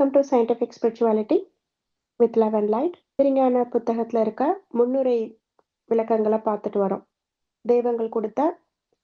Welcome to scientific spirituality with love and light திருஞான புத்தகத்தில் இருக்க முன்னுரை விளக்கங்களை பார்த்துட்டு வரோம். தெய்வங்கள் கொடுத்த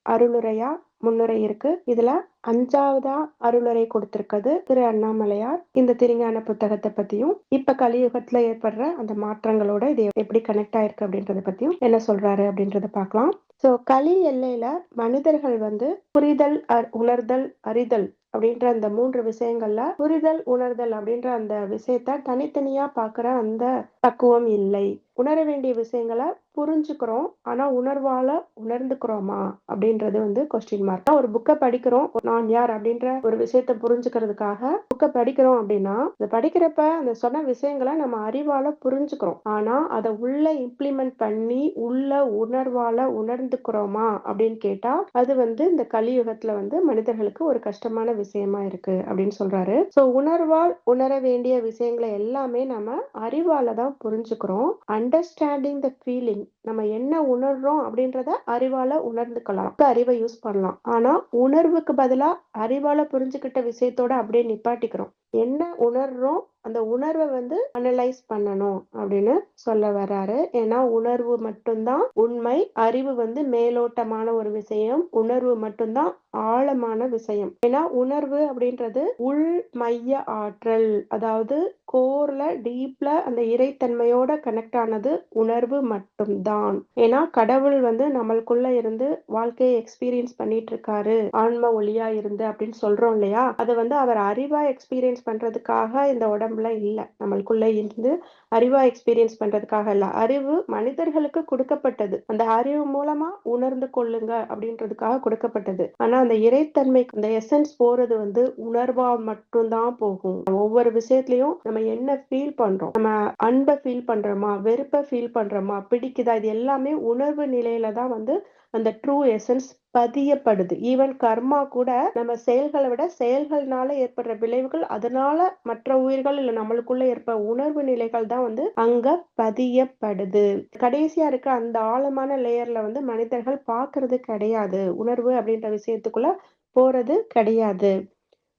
அருளுரையா முன்னுரை இருக்கு. இதுல அஞ்சாவதா அருளுரை கொடுத்திருக்கிறது திரு அண்ணாமலையார். இந்த திருஞான புத்தகத்தை பத்தியும் இப்ப கலியுகத்துல ஏற்படுற அந்த மாற்றங்களோட இது எப்படி கனெக்ட் ஆயிருக்கு அப்படின்றத பத்தியும் என்ன சொல்றாரு அப்படின்றத பார்க்கலாம். சோ கலி எல்லையில மனிதர்கள் வந்து புரிதல் உணர்தல் அறிதல் அப்படின்ற அந்த மூன்று விஷயங்கள்ல புரிதல் உணர்தல் அப்படின்ற அந்த விஷயத்த தனித்தனியா பாக்குற அந்த பக்குவம் இல்லை. உணர வேண்டிய விஷயங்களை புரிஞ்சுக்கிறோம். ஆனா உணர்வால உணர்ந்துக்கிறோமா? அப்படின்றது வந்து கொஸ்டின் மார்க் ஒரு புக்கை படிக்கிறோம். நான் யார் அப்படின்ற ஒரு விஷயத்த புரிஞ்சுக்கிறதுக்காக புக்கை படிக்கிறோம் அப்படின்னா இந்த படிக்கிறப்ப அந்த சொன்ன விஷயங்களை நம்ம அறிவால புரிஞ்சுக்கிறோம். ஆனா அதை உள்ள இம்ப்ளிமெண்ட் பண்ணி உள்ள உணர்வால உணர்ந்துக்கிறோமா அப்படின்னு கேட்டா அது வந்து இந்த கலியுகத்துல வந்து மனிதர்களுக்கு ஒரு கஷ்டமான விஷயமா இருக்கு அப்படின்னு சொல்றாரு. சோ உணர்வால் உணர வேண்டிய விஷயங்களை எல்லாமே நம்ம அறிவால தான் புரிஞ்சுக்கிறோம். அண்டர்ஸ்டாண்டிங் த ஃபீலிங் நம்ம என்ன உணர்றோம் அப்படின்றத அறிவால உணர்ந்துக்கலாம் அறிவை யூஸ் பண்ணலாம். ஆனா உணர்வுக்கு பதிலா அறிவால புரிஞ்சுக்கிட்ட விஷயத்தோட அப்படியே நிப்பாட்டிக்கிறோம். என்ன உணர்றோம்? அந்த உணர்வை வந்து அனலைஸ் பண்ணணும் அப்படின்னு சொல்ல வர்றாரு. ஏன்னா உணர்வு மட்டும்தான் உண்மை அறிவு வந்து மேலோட்டமான ஒரு விஷயம். உணர்வு மட்டும்தான் ஆழமான விஷயம். ஏன்னா உணர்வு அப்படின்றது உள் மைய ஆற்றல். அதாவது கோர்ல டீப்ல அந்த இறைத்தன்மையோட கனெக்ட் ஆனது உணர்வு மட்டும்தான். ஏன்னா கடவுள் வந்து நம்மளுக்குள்ள இருந்து வாழ்க்கையை எக்ஸ்பீரியன்ஸ் பண்ணிட்டு இருக்காரு ஆன்ம ஒளியா இருந்து அப்படின்னு சொல்றோம் இல்லையா? அதை வந்து அவர் அறிவா எக்ஸ்பீரியன்ஸ் பண்றதுக்காக இந்த உடம்புல இல்லை. நம்மளுக்குள்ள இருந்து அறிவா எக்ஸ்பீரியன்ஸ் பண்றதுக்காக இல்ல அறிவு மனிதர்களுக்கு கொடுக்கப்பட்டது. அந்த அறிவு மூலமா உணர்ந்து கொள்ளுங்க அப்படின்றதுக்காக கொடுக்கப்பட்டது. ஆனா அந்த இறைத்தன்மை அந்த எசன்ஸ் போறது வந்து உணர்வா மட்டும்தான் போகும். ஒவ்வொரு விஷயத்திலயும் நம்ம என்ன ஃபீல் பண்றோம்? நம்ம அன்பை ஃபீல் பண்றோமா? வெறுப்பை ஃபீல் பண்றோமா? பிடிக்குதா? இது எல்லாமே உணர்வு நிலையில தான் வந்து அந்த ட்ரூ எசன்ஸ் பதியப்படுது. ஈவன் கர்மா கூட நம்ம செயல்களை விட செயல்கள்னால ஏற்படுற விளைவுகள் அதனால மற்ற உயிர்கள் இல்ல நம்மளுக்குள்ள ஏற்ப உணர்வு நிலைகள் தான் வந்து அங்க பதியப்படுது. கடைசியா இருக்க அந்த ஆழமான லேயர்ல வந்து மனிதர்கள் பாக்குறது கிடையாது. உணர்வு அப்படின்ற விஷயத்துக்குள்ள போறது கிடையாது.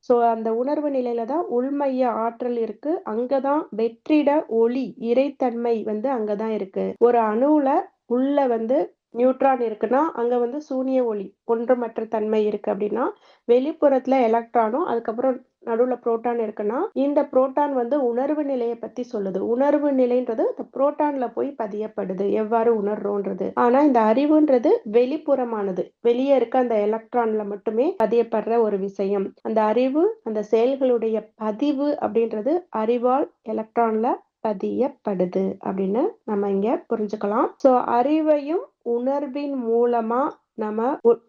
சோ அந்த உணர்வு நிலையில தான் உள்மைய ஆற்றல் இருக்கு. அங்கதான் வெற்றிட ஒளி இறைத்தன்மை வந்து அங்கதான் இருக்கு. ஒரு அணுவுல உள்ள வந்து நியூட்ரான் இருக்குன்னா அங்க வந்து சூனிய ஒளி ஒன்றுமற்ற தன்மை இருக்கு அப்படின்னா வெளிப்புறத்துல எலக்ட்ரானும் அதுக்கப்புறம் நடுவுல புரோட்டான் இருக்குன்னா இந்த புரோட்டான் வந்து உணர்வு நிலையை பத்தி சொல்லுது. உணர்வு நிலைன்றது இந்த புரோட்டான்ல போய் பதியப்படுது. எவ்வாறு உணர்றோன்றது. ஆனா இந்த அறிவுன்றது வெளிப்புறமானது. வெளியே இருக்க அந்த எலக்ட்ரான்ல மட்டுமே பதியப்படுற ஒரு விஷயம். அந்த அறிவு அந்த செயல்களுடைய பதிவு அப்படின்றது அறிவால் எலக்ட்ரான்ல பதியப்படுது அப்படின்னு நம்ம இங்க புரிஞ்சுக்கலாம். சோ அறிவையும் உணர்வின் மூலமா நம்ம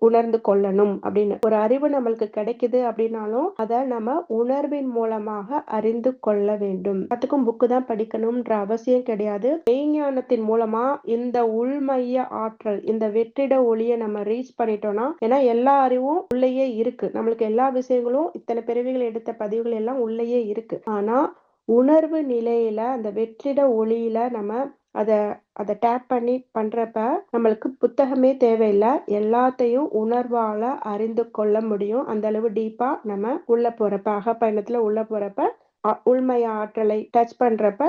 உணர்ந்து கொள்ளணும் அப்படின்னு. ஒரு அறிவு நம்மளுக்கு கிடைக்குது அப்படின்னாலும் அதை நம்ம உணர்வின் மூலமாக அறிந்து கொள்ள வேண்டும். அதுக்கும் புக்கு தான் படிக்கணும்ன்ற அவசியம் கிடையாது. மெய்ஞானத்தின் மூலமா இந்த உள்மைய ஆற்றல் இந்த வெற்றிட ஒளியை நம்ம ரீச் பண்ணிட்டோம்னா ஏன்னா எல்லா அறிவும் உள்ளேயே இருக்கு. நம்மளுக்கு எல்லா விஷயங்களும் இத்தனை பிறவிகள் எடுத்த பதிவுகள் எல்லாம் உள்ளேயே இருக்கு. ஆனா உணர்வு நிலையில அந்த வெற்றிட ஒளியில நம்ம அதை அதை டேப் பண்ணி பண்றப்ப நம்மளுக்கு புத்தகமே தேவையில்லை. எல்லாத்தையும் உணர்வால அறிந்து கொள்ள முடியும். அந்த அளவு டீப்பா நம்ம உள்ள போறப்ப அகப்பயணத்துல உள்ள போறப்ப உள்மைய ஆற்றலை டச் பண்றப்ப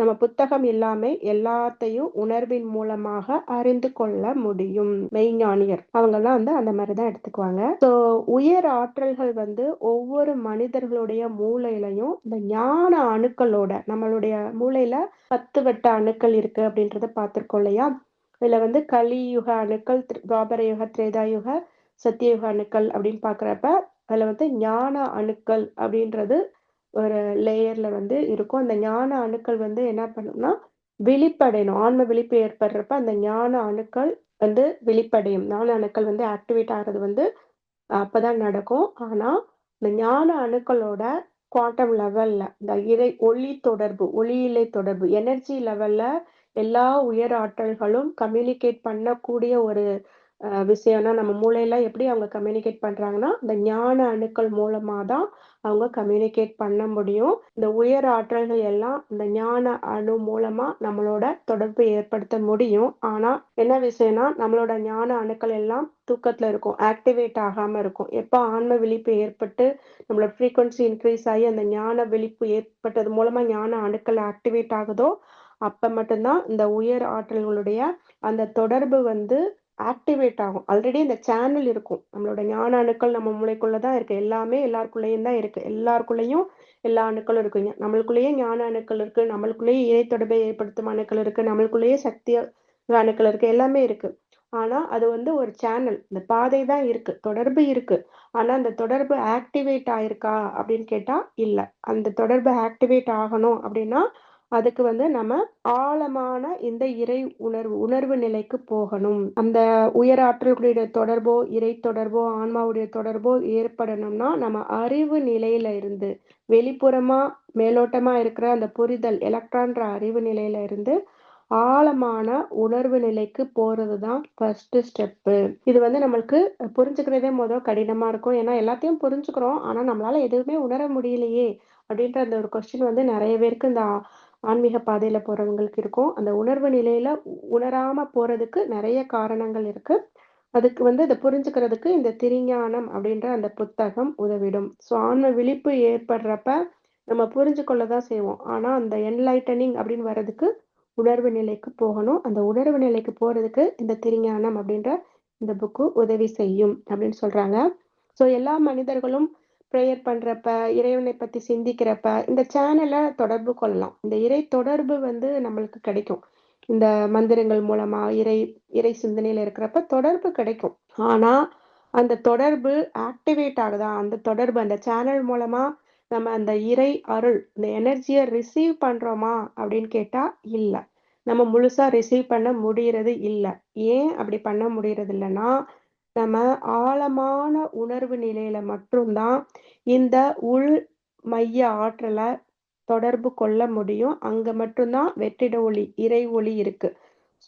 நம்ம புத்தகம் இல்லாம எல்லாத்தையும் உணர்வின் மூலமாக அறிந்து கொள்ள முடியும். மெய்ஞானியர் அவங்க எல்லாம் வந்து அந்த மாதிரிதான் எடுத்துக்குவாங்க. ஸோ உயர் ஆற்றல்கள் வந்து ஒவ்வொரு மனிதர்களுடைய மூளையிலையும் இந்த ஞான அணுக்களோட நம்மளுடைய மூளையில பத்து வட்ட அணுக்கள் இருக்கு அப்படின்றத பார்த்துருக்கோம் இல்லையா? இதுல வந்து கலியுக அணுக்கள் துவாபர யுக திரேதா யுக சத்தியயுக அணுக்கள் அப்படின்னு பாக்குறப்ப அதுல வந்து ஞான அணுக்கள் அப்படின்றது ஒரு லேயர்ல வந்து இருக்கும். அந்த ஞான அணுக்கள் வந்து என்ன பண்ணும்னா விழிப்படையணும். ஆன்ம விழிப்பு ஏற்படுறப்ப அந்த ஞான அணுக்கள் வந்து விழிப்படையும். ஞான அணுக்கள் வந்து ஆக்டிவேட் ஆகிறது வந்து அப்பதான் நடக்கும். ஆனா இந்த ஞான அணுக்களோட குவாண்டம் லெவல்ல இந்த இறை ஒளி தொடர்பு ஒளியிலை தொடர்பு எனர்ஜி லெவல்ல எல்லா உயர் ஆற்றல்களும் கம்யூனிகேட் பண்ணக்கூடிய ஒரு விஷயம்னா நம்ம மூளையில எப்படி அவங்க கம்யூனிகேட் பண்றாங்கன்னா இந்த ஞான அணுக்கள் மூலமா தான் அவங்க கம்யூனிகேட் பண்ண முடியும். இந்த உயர் ஆற்றல்கள் எல்லாம் இந்த ஞான அணு மூலமா நம்மளோட தொடர்பு ஏற்படுத்த முடியும். ஆனா என்ன விஷயம்னா நம்மளோட ஞான அணுக்கள் எல்லாம் தூக்கத்துல இருக்கும் ஆக்டிவேட் ஆகாம இருக்கும். எப்ப ஆன்ம விழிப்பு ஏற்பட்டு நம்மளோட ஃப்ரீக்வன்சி இன்க்ரீஸ் ஆகி அந்த ஞான விழிப்பு ஏற்பட்டது மூலமா ஞான அணுக்கள் ஆக்டிவேட் ஆகுதோ அப்ப மட்டும்தான் இந்த உயர் ஆற்றல்களுடைய அந்த தொடர்பு வந்து ஆக்டிவேட் ஆகும். ஆல்ரெடி இந்த சேனல் இருக்கும். நம்மளோட ஞான அணுக்கள் நம்ம மூளைக்குள்ள தான் இருக்கு. எல்லாமே எல்லாருக்குள்ளேயும் தான் இருக்கு. எல்லாருக்குள்ளேயும் எல்லா அணுக்களும் இருக்குங்க நம்மளுக்குள்ளேயே ஞான அணுக்கள் இருக்கு. நம்மளுக்குள்ளேயே இறை தொடர்பை ஏற்படுத்தும் அணுக்கள் இருக்கு. நம்மளுக்குள்ளேயே சக்தி அணுக்கள் இருக்கு. எல்லாமே இருக்கு. ஆனா அது வந்து ஒரு சேனல் இந்த பாதை தான் இருக்கு. தொடர்பு இருக்கு. ஆனா அந்த தொடர்பு ஆக்டிவேட் ஆயிருக்கா அப்படின்னு கேட்டா இல்ல. அந்த தொடர்பு ஆக்டிவேட் ஆகணும் அப்படின்னா அதுக்கு வந்து நம்ம ஆழமான இந்த இறை உணர்வு உணர்வு நிலைக்கு போகணும். அந்த உயர் ஆற்றல்களுடைய தொடர்போ இறை தொடர்போ ஆன்மாவுடைய தொடர்போ ஏற்படணும்னா நம்ம அறிவு நிலையில இருந்து வெளிப்புறமா மேலோட்டமா இருக்கிற அந்த புரிதல் எலக்ட்ரான்ற அறிவு நிலையில இருந்து ஆழமான உணர்வு நிலைக்கு போறது தான் ஃபர்ஸ்ட் ஸ்டெப்பு இது வந்து நம்மளுக்கு புரிஞ்சுக்கிறதே முதல் கடினமா இருக்கும். ஏன்னா எல்லாத்தையும் புரிஞ்சுக்கிறோம். ஆனா நம்மளால எதுவுமே உணர முடியலையே அப்படின்ற அந்த ஒரு கொஸ்டின் வந்து நிறைய பேருக்கு இந்த ஆன்மீக பாதையில போறவங்களுக்கு இருக்கும். அந்த உணர்வு நிலையில உணராமல் உணராம போறதுக்கு நிறைய காரணங்கள் இருக்கு. அதுக்கு வந்து இதை புரிஞ்சுக்கிறதுக்கு இந்த திருஞானம் அப்படின்ற அந்த புத்தகம் உதவிடும். ஸோ ஆன்ம விழிப்பு ஏற்படுறப்ப நம்ம புரிஞ்சுக்கொள்ள தான் செய்வோம். ஆனா அந்த என்லைட்டனிங் அப்படின்னு வர்றதுக்கு உணர்வு நிலைக்கு போகணும். அந்த உணர்வு நிலைக்கு போறதுக்கு இந்த திருஞானம் அப்படின்ற இந்த புக்கு உதவி செய்யும் அப்படின்னு சொல்றாங்க. ஸோ எல்லா மனிதர்களும் ப்ரேயர் பண்றப்ப இறைவனை பத்தி சிந்திக்கிறப்ப இந்த சேனலை தொடர்பு கொள்ளலாம். இந்த இறை தொடர்பு வந்து நம்மளுக்கு கிடைக்கும். இந்த மந்திரங்கள் மூலமா இறை இறை சிந்தனையில இருக்கிறப்ப தொடர்பு கிடைக்கும். ஆனா அந்த தொடர்பு ஆக்டிவேட் ஆகுதா? அந்த தொடர்பு அந்த சேனல் மூலமா நம்ம அந்த இறை அருள் இந்த எனர்ஜியை ரிசீவ் பண்றோமா? அப்படின்னு கேட்டா இல்லை. நம்ம முழுசா ரிசீவ் பண்ண முடியறது இல்லை. ஏன் அப்படி பண்ண முடியறது இல்லைன்னா நம்ம ஆழமான உணர்வு நிலையில மட்டும்தான் இந்த உள் மைய ஆற்றலை தொடர்பு கொள்ள முடியும். அங்க மட்டும்தான் வெற்றிட ஒளி இறை ஒளி இருக்கு.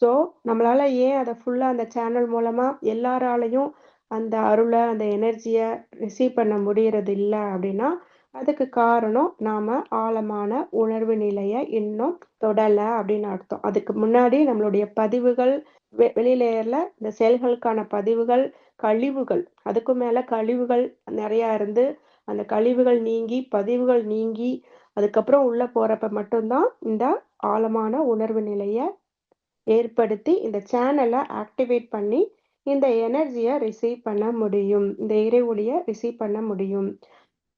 ஸோ நம்மளால ஏன் அதை ஃபுல்லா அந்த சேனல் மூலமா எல்லாராலையும் அந்த அருளை அந்த எனர்ஜியை ரிசீவ் பண்ண முடியறது இல்லை அப்படின்னா அதுக்கு காரணம் நாம ஆழமான உணர்வு நிலையை இன்னும் தொடலை அப்படின்னு அர்த்தம். அதுக்கு முன்னாடி நம்மளுடைய பதிவுகள் வெ- வெளி இந்த செயல்களுக்கான பதிவுகள் கழிவுகள் அதுக்கும் மேல கழிவுகள் நிறைய இருந்து அந்த கழிவுகள் நீங்கி பதிவுகள் நீங்கி அதுக்கப்புறம் உள்ள போறப்ப மட்டும்தான் இந்த ஆழமான உணர்வு நிலையை ஏற்படுத்தி இந்த சேனலை ஆக்டிவேட் பண்ணி இந்த எனர்ஜியை ரிசீவ் பண்ண முடியும். இந்த இறை ஒளியை ரிசீவ் பண்ண முடியும்.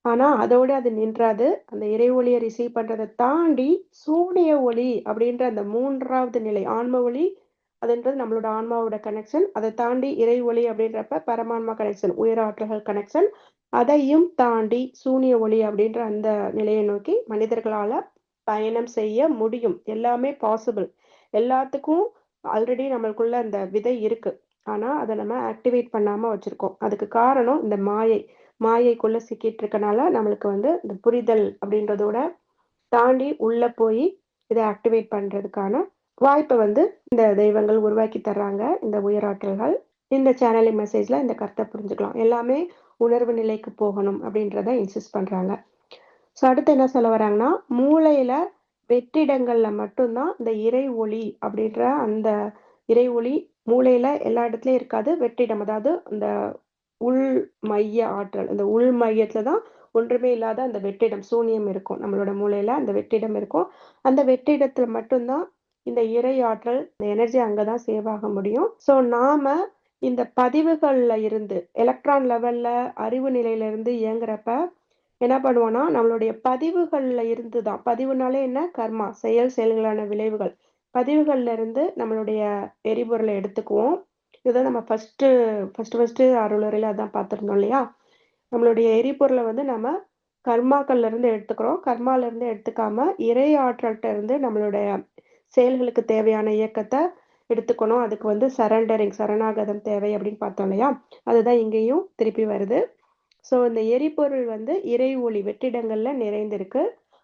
ஆனா அதோட அது நின்றாது. அந்த இறை ஒளியை ரிசீவ் பண்றதை தாண்டி சூனிய ஒளி அப்படின்ற அந்த மூன்றாவது நிலை ஆன்ம ஒளி அதுன்றது நம்மளோட ஆன்மாவோட கனெக்ஷன் அதை தாண்டி இறை ஒளி அப்படின்றப்ப பரமான்மா கனெக்ஷன் உயர் ஆற்றல்கள் கனெக்ஷன் அதையும் தாண்டி சூனிய ஒளி அப்படின்ற அந்த நிலையை நோக்கி மனிதர்களால பயணம் செய்ய முடியும். எல்லாமே பாசிபிள் எல்லாத்துக்கும் ஆல்ரெடி நம்மளுக்குள்ள அந்த விதை இருக்கு. ஆனா அதை நம்ம ஆக்டிவேட் பண்ணாம வச்சிருக்கோம். அதுக்கு காரணம் இந்த மாயை. மாயைக்குள்ள சிக்கிட்டு இருக்கனால நம்மளுக்கு வந்து இந்த புரிதல் அப்படின்றதோட தாண்டி உள்ள போய் இதை ஆக்டிவேட் பண்றதுக்கான வாய்ப்பை வந்து இந்த தெய்வங்கள் உருவாக்கி தர்றாங்க இந்த உயராற்றல்கள். இந்த சேனலிங் மெசேஜ்ல இந்த கருத்தை புரிஞ்சுக்கலாம். எல்லாமே உணர்வு நிலைக்கு போகணும் அப்படின்றத இன்சிஸ்ட் பண்றாங்க. ஸோ அடுத்து என்ன சொல்ல வராங்கன்னா மூளையில வெற்றிடங்கள்ல மட்டும்தான் இந்த இறை ஒளி அப்படின்ற அந்த இறை ஒளி மூளையில எல்லா இடத்துலயும் இருக்காது. வெற்றிடம் அதாவது இந்த உள் மைய ஆற்றல் இந்த உள் மையத்துல தான் ஒன்றுமே இல்லாத அந்த வெற்றிடம் சூனியம் இருக்கும். நம்மளோட மூளையில அந்த வெற்றிடம் இருக்கும். அந்த வெற்றிடத்துல மட்டும்தான் இந்த இறை ஆற்றல் இந்த எனர்ஜி அங்கதான் சேவ் ஆக முடியும். ஸோ நாம இந்த பதிவுகள்ல இருந்து எலக்ட்ரான் லெவல்ல அறிவு நிலையில இருந்து இயங்குறப்ப என்ன பண்ணுவோம்னா நம்மளுடைய பதிவுகள்ல இருந்து தான் பதிவுனாலே என்ன? கர்மா செயல் செயல்களான விளைவுகள். பதிவுகள்ல இருந்து நம்மளுடைய எரிபொருளை எடுத்துக்குவோம். இதை நம்ம ஃபர்ஸ்ட் ஃபர்ஸ்ட் ஃபர்ஸ்ட் அருளறையில அதான் பார்த்துருந்தோம் இல்லையா? நம்மளுடைய எரிபொருளை வந்து நம்ம கர்மாக்கள்ல இருந்து எடுத்துக்கிறோம். கர்மால இருந்து எடுத்துக்காம இறை ஆற்றல்கிட்ட இருந்து நம்மளுடைய செயல்களுக்கு தேவையான இயக்கத்தை எடுத்துக்கணும். அதுக்கு வந்து சரண்டரிங் சரணாகதம் தேவை அப்படின்னு பார்த்தோம் இல்லையா? அதுதான் இங்கேயும் திருப்பி வருது. ஸோ இந்த எரிபொருள் வந்து இறை ஒளி வெற்றிடங்கள்ல நிறைந்திருக்கு.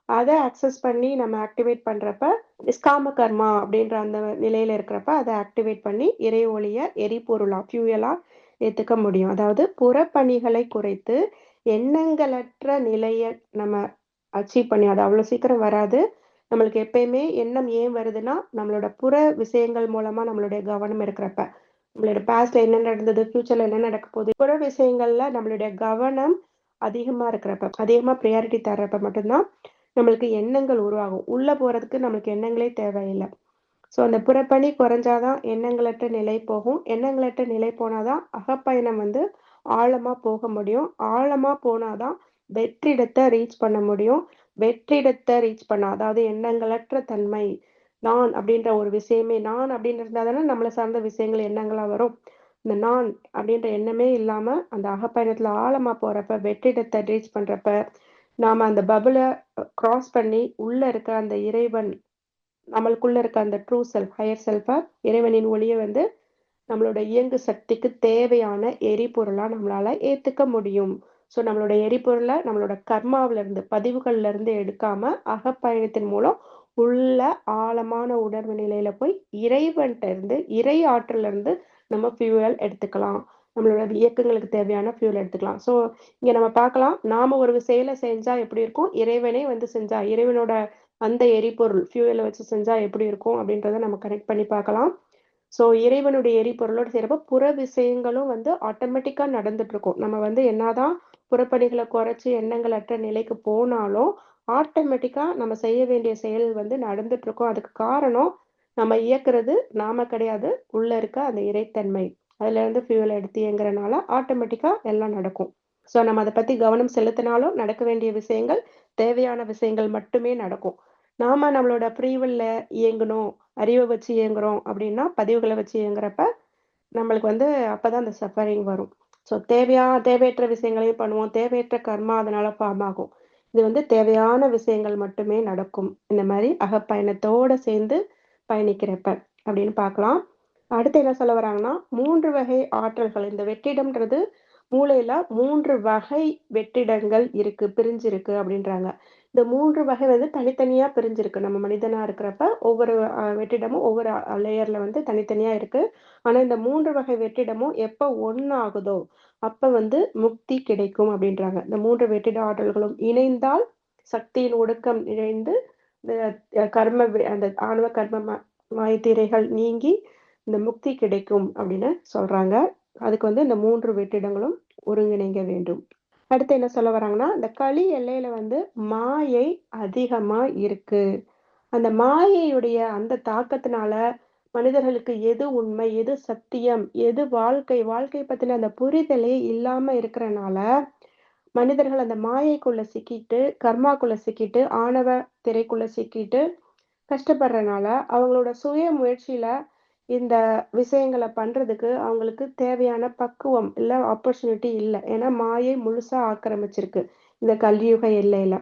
அதை ஆக்சஸ் பண்ணி நம்ம ஆக்டிவேட் பண்றப்ப நிஷ்காம கர்மா அப்படின்ற அந்த நிலையில இருக்கிறப்ப அதை ஆக்டிவேட் பண்ணி இறை ஒளிய எரிபொருளா ஃபியூயலா ஏத்துக்க முடியும். அதாவது புறப்பணிகளை குறைத்து எண்ணங்களற்ற நிலையை நம்ம அச்சீவ் பண்ணி அது அவ்வளவு சீக்கிரம் வராது. நம்மளுக்கு எப்பயுமே எண்ணம் ஏன் வருதுன்னா நம்மளோட புற விஷயங்கள் மூலமா நம்மளுடைய கவனம் இருக்கிறப்ப. நம்மளோட பாஸ்ட்ல என்ன நடந்தது ஃபியூச்சர்ல என்ன நடக்க போகுது புற விஷயங்கள்ல நம்மளுடைய கவனம் அதிகமா இருக்கிறப்ப அதிகமா ப்ரியாரிட்டி தர்றப்ப மட்டும்தான் நம்மளுக்கு எண்ணங்கள் உருவாகும். உள்ள போறதுக்கு நம்மளுக்கு எண்ணங்களே தேவையில்லை. ஸோ அந்த புறப்பணி குறைஞ்சாதான் எண்ணங்களற்ற நிலை போகும். எண்ணங்களற்ற நிலை போனாதான் அகப்பயணம் வந்து ஆழமா போக முடியும். ஆழமா போனாதான் வெற்றிடத்தை ரீச் பண்ண முடியும். வெற்றிடத்தை ரீச் பண்ண அதாவது எண்ணங்களற்ற தன்மை நான் அப்படின்ற ஒரு விஷயமே நான் அப்படின்னு இருந்தா தானே நம்மளை சார்ந்த விஷயங்கள் எண்ணங்களா வரும். இந்த நான் அப்படின்ற எண்ணமே இல்லாம அந்த அகப்பயணத்துல ஆழமா போறப்ப வெற்றிடத்தை ரீச் பண்றப்ப நாம அந்த பபுளை கிராஸ் பண்ணி உள்ள இருக்க அந்த இறைவன் நம்மளுக்குள்ள இருக்க அந்த ட்ரூ செல்ஃப் ஹையர் செல்ஃபா இறைவனின் ஒளியை வந்து நம்மளோட இயங்கு சக்திக்கு தேவையான எரிபொருளா நம்மளால ஏத்துக்க முடியும். ஸோ நம்மளோட எரிபொருளை நம்மளோட கர்மாவில இருந்து பதிவுகள்ல இருந்து எடுக்காம அகப்பயணத்தின் மூலம் உள்ள ஆழமான உணர்வு நிலையில போய் இறைவன்கிட்ட இருந்து இறை ஆற்றல இருந்து நம்ம ஃபியூவல் எடுத்துக்கலாம். நம்மளோட இயக்கங்களுக்கு தேவையான ஃபியூல் எடுத்துக்கலாம். ஸோ இங்க நம்ம பார்க்கலாம். நாம ஒரு செயலை செஞ்சா எப்படி இருக்கும்? இறைவனே வந்து செஞ்சா இறைவனோட அந்த எரிபொருள் ஃபியூவலை வச்சு செஞ்சா எப்படி இருக்கும்? அப்படின்றத நம்ம கனெக்ட் பண்ணி பார்க்கலாம். ஸோ இறைவனுடைய எரிபொருளோட செய்யறப்ப புற விஷயங்களும் வந்து ஆட்டோமேட்டிக்கா நடந்துட்டு இருக்கும். நம்ம வந்து என்னதான் புறப்பணிகளை குறைச்சி எண்ணங்கள் அற்ற நிலைக்கு போனாலும் ஆட்டோமேட்டிக்கா நம்ம செய்ய வேண்டிய செயல் வந்து நடந்துட்டு இருக்கோம் அதுக்கு காரணம் நம்ம இயக்குறது நாம கிடையாது உள்ள இருக்க அந்த இறைத்தன்மை. அதுல இருந்து ஃபியூல் எடுத்து இயங்குறனால ஆட்டோமேட்டிக்கா எல்லாம் நடக்கும். ஸோ நம்ம அதை பத்தி கவனம் செலுத்தினாலும் நடக்க வேண்டிய விஷயங்கள் தேவையான விஷயங்கள் மட்டுமே நடக்கும். நாம நம்மளோட ஃப்ரீவில்ல இயங்கணும் அறிவை வச்சு இயங்குறோம் அப்படின்னா பதிவுகளை வச்சு இயங்குறப்ப நம்மளுக்கு வந்து அப்பதான் அந்த சஃபரிங் வரும். ஸோ தேவையா தேவையற்ற விஷயங்களையும் பண்ணுவோம். தேவையற்ற கர்மா அதனால ஃபார்ம் ஆகும். இது வந்து தேவையான விஷயங்கள் மட்டுமே நடக்கும். இந்த மாதிரி அகப்பயணத்தோட சேர்ந்து பயணிக்கிறப்ப அப்படின்னு பார்க்கலாம். அடுத்து என்ன சொல்ல வராங்கன்னா மூன்று வகை ஆற்றல்கள். இந்த வெற்றிடம்ன்றது மூளையில மூன்று வகை வெற்றிடங்கள் இருக்கு பிரிஞ்சிருக்கு அப்படின்றாங்க. இந்த மூன்று வகை வந்து தனித்தனியா பிரிஞ்சிருக்கு. நம்ம மனிதனா இருக்கிறப்ப ஒவ்வொரு வெற்றிடமும் ஒவ்வொரு லேயர்ல வந்து தனித்தனியா இருக்கு. ஆனா இந்த மூன்று வகை வெற்றிடமும் எப்ப ஒன்னாகுதோ அப்ப வந்து முக்தி கிடைக்கும் அப்படின்றாங்க. இந்த மூன்று வெற்றிட ஆற்றல்களும் இணைந்தால் சக்தியின் ஒடுக்கம் இணைந்து கர்ம அந்த ஆணவ கர்ம மாயத்தீரைகள் நீங்கி இந்த முக்தி கிடைக்கும் அப்படின்னு சொல்றாங்க. அதுக்கு வந்து இந்த மூன்று வெற்றிடங்களும் ஒருங்கிணைங்க வேண்டும். அடுத்து என்ன சொல்ல வராங்கன்னா இந்த களி எல்லையில வந்து மாயை அதிகமா இருக்கு. அந்த மாயையுடைய அந்த தாக்கத்தினால மனிதர்களுக்கு எது உண்மை எது சத்தியம் எது வாழ்க்கை வாழ்க்கை பத்தின அந்த புரிதலே இல்லாம இருக்கிறனால மனிதர்கள் அந்த மாயைக்குள்ள சிக்கிட்டு கர்மாக்குள்ள சிக்கிட்டு ஆணவ திரைக்குள்ள சிக்கிட்டு கஷ்டப்படுறதுனால அவங்களோட சுய முயற்சியில இந்த விஷயங்களை பண்றதுக்கு அவங்களுக்கு தேவையான பக்குவம் இல்ல ஆப்பர்ச்சுனிட்டி இல்லை. ஏன்னா மாயை முழுசா ஆக்கிரமிச்சிருக்கு இந்த கல்வியுக எல்லையில.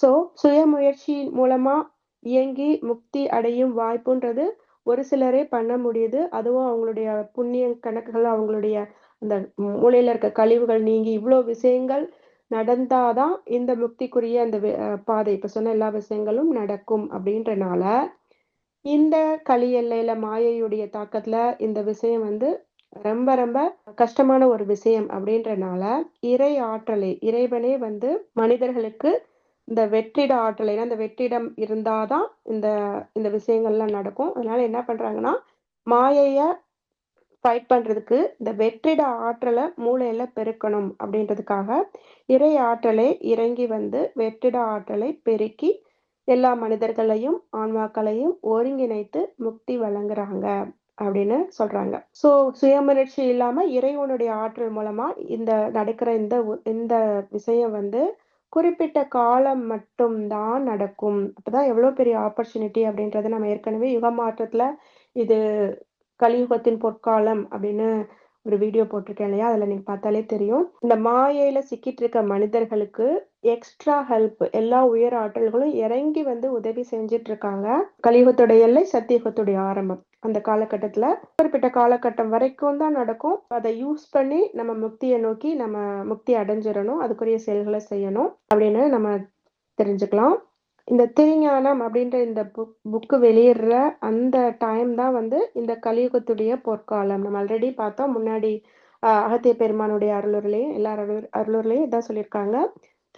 சோ சுய முயற்சி மூலமா இயங்கி முக்தி அடையும் வாய்ப்புன்றது ஒரு சிலரே பண்ண முடியுது. அதுவும் அவங்களுடைய புண்ணிய கணக்குகள் அவங்களுடைய அந்த மூலையில இருக்க கழிவுகள் நீங்கி இவ்வளவு விஷயங்கள் நடந்தாதான் இந்த முக்திக்குரிய அந்த பாதை. இப்ப சொன்ன எல்லா விஷயங்களும் நடக்கும் அப்படின்றனால இந்த களி எல்லையில மாயையுடைய தாக்கத்துல இந்த விஷயம் வந்து ரொம்ப ரொம்ப கஷ்டமான ஒரு விஷயம் அப்படின்றனால இறை ஆற்றலை இறைவனே வந்து மனிதர்களுக்கு இந்த வெற்றிட ஆற்றலை அந்த வெற்றிடம் இருந்தாதான் இந்த இந்த விஷயங்கள்லாம் நடக்கும். அதனால என்ன பண்றாங்கன்னா மாயைய ஃபைட் பண்றதுக்கு இந்த வெற்றிட ஆற்றலை மூளையில பெருக்கணும் அப்படின்றதுக்காக இறை ஆற்றலை இறங்கி வந்து வெற்றிட ஆற்றலை பெருக்கி எல்லா மனிதர்களையும் ஆன்மாக்களையும் ஒருங்கிணைத்து முக்தி வழங்குறாங்க அப்படின்னு சொல்றாங்க. சோ சுயமுயற்சி இல்லாம இறைவனுடைய ஆற்றல் மூலமா இந்த நடக்கிற இந்த இந்த விஷயம் வந்து குறிப்பிட்ட காலம் மட்டும்தான் நடக்கும். அப்பதான் எவ்வளவு பெரிய ஆப்பர்ச்சுனிட்டி அப்படின்றத நம்ம ஏற்கனவே யுக மாற்றத்துல இது கலியுகத்தின் பொற்காலம் அப்படின்னு ஒரு வீடியோ போட்டிருக்கேன் இல்லையா? அதுல நீங்க பார்த்தாலே தெரியும். இந்த மாயையில சிக்கிட்டு இருக்க மனிதர்களுக்கு எக்ஸ்ட்ரா ஹெல்ப் எல்லா உயர் ஆற்றல்களும் இறங்கி வந்து உதவி செஞ்சிட்டு இருக்காங்க கலியுகத்துடைய எல்லை சத்தியுகத்துடைய ஆரம்பம். அந்த காலகட்டத்துல குறிப்பிட்ட காலகட்டம் வரைக்கும் தான் நடக்கும். அதை யூஸ் பண்ணி நம்ம முக்தியை நோக்கி நம்ம முக்தி அடைஞ்சிடணும். அதுக்குரிய செயல்களை செய்யணும் அப்படின்னு நம்ம தெரிஞ்சுக்கலாம். இந்த திருஞானம் அப்படின்ற இந்த புக் புக்கு வெளியிடுற அந்த டைம் தான் வந்து இந்த கலியுகத்துடைய பொற்காலம். நம்ம ஆல்ரெடி பார்த்தோம் முன்னாடி அகத்திய பெருமானுடைய அருளூர்லையும் எல்லா அருள் அருளுரையிலையும் இதான் சொல்லியிருக்காங்க.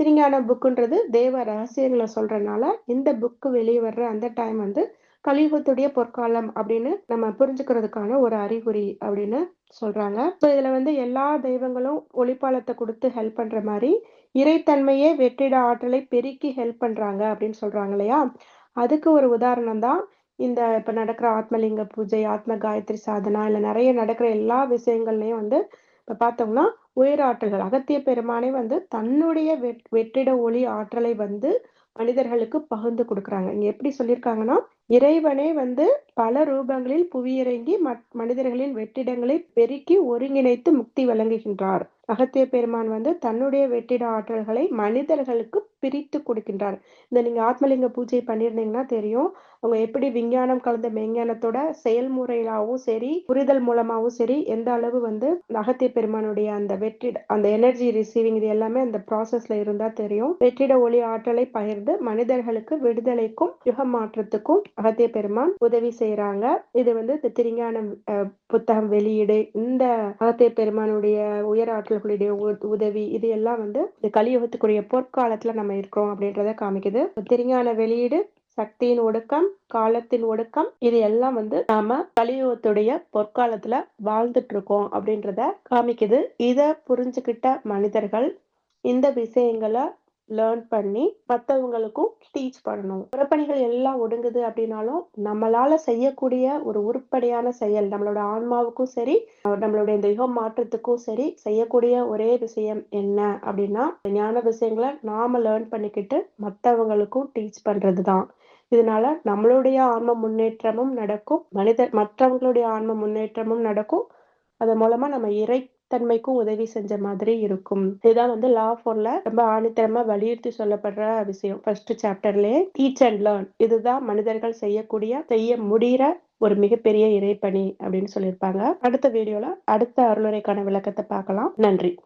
திருஞான புக்குன்றது தேவ ரகசியங்களை சொல்றதுனால இந்த புக்கு வெளியே வர்ற அந்த டைம் வந்து கலியுகத்துடைய பொற்காலம் அப்படின்னு நம்ம புரிஞ்சுக்கிறதுக்கான ஒரு அறிகுறி அப்படின்னு சொல்றாங்க. ஸோ இதுல வந்து எல்லா தெய்வங்களும் ஒளிப்பாலத்தை கொடுத்து ஹெல்ப் பண்ற மாதிரி இறைத்தன்மையே வெற்றிட ஆற்றலை பெருக்கி ஹெல்ப் பண்றாங்க அப்படின்னு சொல்றாங்க இல்லையா? அதுக்கு ஒரு உதாரணம் தான் இந்த இப்ப நடக்கிற ஆத்மலிங்க பூஜை ஆத்ம காயத்ரி சாதனா இல்ல நிறைய நடக்கிற எல்லா விஷயங்கள்லயும் வந்து இப்ப பார்த்தோம்னா உயிராற்றல்கள் அகத்திய பெருமானே வந்து தன்னுடைய வெற்றிட ஒளி ஆற்றலை வந்து மனிதர்களுக்கு பகிர்ந்து கொடுக்குறாங்க. இங்க எப்படி சொல்லியிருக்காங்கன்னா இறைவனே வந்து பல ரூபங்களில் புவியிறங்கி மனிதர்களின் வெற்றிடங்களை பெருக்கி ஒருங்கிணைத்து முக்தி வழங்குகின்றார். அகத்திய பெருமான் வந்து தன்னுடைய வெற்றிட ஆற்றல்களை மனிதர்களுக்கு பிரித்து கொடுக்கின்றார். இந்த நீங்க ஆத்மலிங்க பூஜை பண்ணியிருந்தீங்கன்னா தெரியும். அவங்க எப்படி விஞ்ஞானம் கலந்த மெஞ்ஞானத்தோட செயல்முறையிலாவும் சரி புரிதல் மூலமாவும் சரி எந்த அளவு வந்து அகத்திய பெருமானுடைய அந்த வெற்றிட அந்த எனர்ஜி ரிசீவிங் இது எல்லாமே அந்த ப்ராசஸ்ல இருந்தா தெரியும். வெற்றிட ஒளி ஆற்றலை பகிர்ந்து மனிதர்களுக்கு விடுதலைக்கும் யுக மாற்றத்துக்கும் அகத்திய பெருமான் உதவி செய்யறாங்க இது வந்து திருஞான புத்தகம் வெளியீடு இந்த அகத்திய பெருமானுடைய உயர் ஆற்றல்களுடைய உதவி இது எல்லாம் வந்து இந்த கலியுகத்துக்குரிய பொற்காலத்துல நம்ம இருக்கிறோம் அப்படின்றத காமிக்குது. திருஞான வெளியீடு சக்தியின் ஒடுக்கம் காலத்தின் ஒடுக்கம் இது எல்லாம் வந்து நாம கலியுகத்துடைய பொற்காலத்துல வாழ்ந்துட்டு இருக்கோம் அப்படின்றத காமிக்குது. இத புரிஞ்சுக்கிட்ட மனிதர்கள் இந்த விஷயங்களை லேர்ன் பண்ணி மற்றவங்களுக்கும் டீச் பண்ணணும். புறப்பணிகள் எல்லாம் ஒடுங்குது அப்படின்னாலும் நம்மளால செய்யக்கூடிய ஒரு உருப்படியான செயல் நம்மளோட ஆன்மாவுக்கும் சரி நம்மளுடைய இந்த யுகம் மாற்றத்துக்கும் சரி செய்யக்கூடிய ஒரே விஷயம் என்ன அப்படின்னா ஞான விஷயங்களை நாம லேர்ன் பண்ணிக்கிட்டு மற்றவங்களுக்கும் டீச் பண்றதுதான். இதனால நம்மளுடைய ஆன்ம முன்னேற்றமும் நடக்கும் மனிதர் மற்றவங்களுடைய ஆன்ம முன்னேற்றமும் நடக்கும். அதன் மூலமா நம்ம இறை தன்மைக்கும் உதவி செஞ்ச மாதிரி இருக்கும். இதுதான் வந்து லா ஃபோர்ல ரொம்ப ஆணித்தரமா வலியுறுத்தி சொல்லப்படுற விஷயம். ஃபர்ஸ்ட் சாப்டர்லயே டீச் அண்ட் லேர்ன் இதுதான் மனிதர்கள் செய்யக்கூடிய செய்ய முடிகிற ஒரு மிகப்பெரிய இறைப்பணி அப்படின்னு சொல்லியிருப்பாங்க. அடுத்த வீடியோல அடுத்த அருளுரைக்கான விளக்கத்தை பார்க்கலாம். நன்றி.